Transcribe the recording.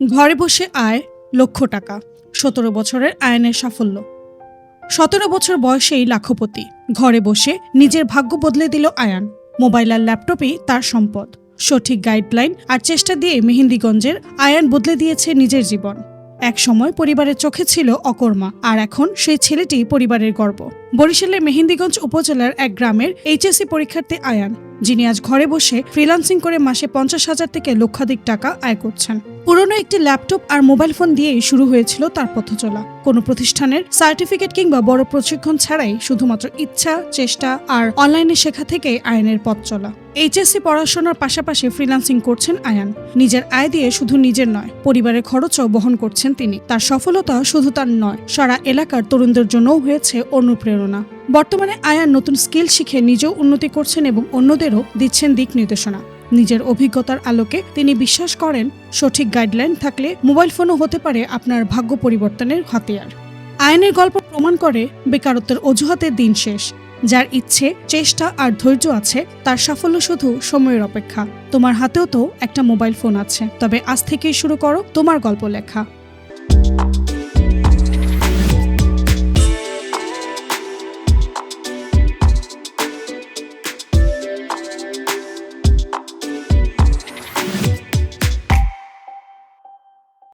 ঘরে বসে আয় লক্ষ টাকা, সতেরো বছরের আয়নের সাফল্য। সতেরো বছর বয়সেই লাখপতি, ঘরে বসে নিজের ভাগ্য বদলে দিল আয়ান। মোবাইল আর ল্যাপটপই তার সম্পদ। সঠিক গাইডলাইন আর চেষ্টা দিয়ে মেহেন্দিগঞ্জের আয়ান বদলে দিয়েছে নিজের জীবন। এক সময় পরিবারের চোখে ছিল অকর্মা, আর এখন সেই ছেলেটি পরিবারের গর্ব। বরিশালের মেহেন্দিগঞ্জ উপজেলার এক গ্রামের এইচএসসি পরীক্ষার্থী আয়ান যিনি আজ ঘরে বসে ফ্রিল্যান্সিং করে মাসে পঞ্চাশ হাজার থেকে লক্ষাধিক টাকা আয় করছেন। পুরনো একটি ল্যাপটপ আর মোবাইল ফোন দিয়েই শুরু হয়েছিল তার পথ চলা কোনো প্রতিষ্ঠানের সার্টিফিকেট কিংবা বড় প্রশিক্ষণ ছাড়াই শুধুমাত্র ইচ্ছা, চেষ্টা আর অনলাইনে শেখা থেকে আয়নের পথ চলা। এইচএসসি পড়াশোনার পাশাপাশি ফ্রিল্যান্সিং করছেন আয়ান। নিজের আয় দিয়ে শুধু নিজের নয়, পরিবারের খরচও বহন করছেন তিনি। তার সফলতা শুধু তার নয়, সারা এলাকার তরুণদের জন্যও হয়েছে অনুপ্রেরণা। বর্তমানে আয়ান নতুন স্কিল শিখে নিজেও উন্নতি করছেন এবং অন্যদেরও দিচ্ছেন দিক নির্দেশনা। নিজের অভিজ্ঞতার আলোকে তিনি বিশ্বাস করেন, সঠিক গাইডলাইন থাকলে মোবাইল ফোনও হতে পারে আপনার ভাগ্য পরিবর্তনের হাতিয়ার। আয়নের গল্প প্রমাণ করে বেকারত্বের অজুহাতে দিন শেষ। যার ইচ্ছে, চেষ্টা আর ধৈর্য আছে, তার সাফল্য শুধু সময়ের অপেক্ষা। তোমার হাতেও তো একটা মোবাইল ফোন আছে। তবে আজ থেকেই শুরু করো তোমার গল্প লেখা।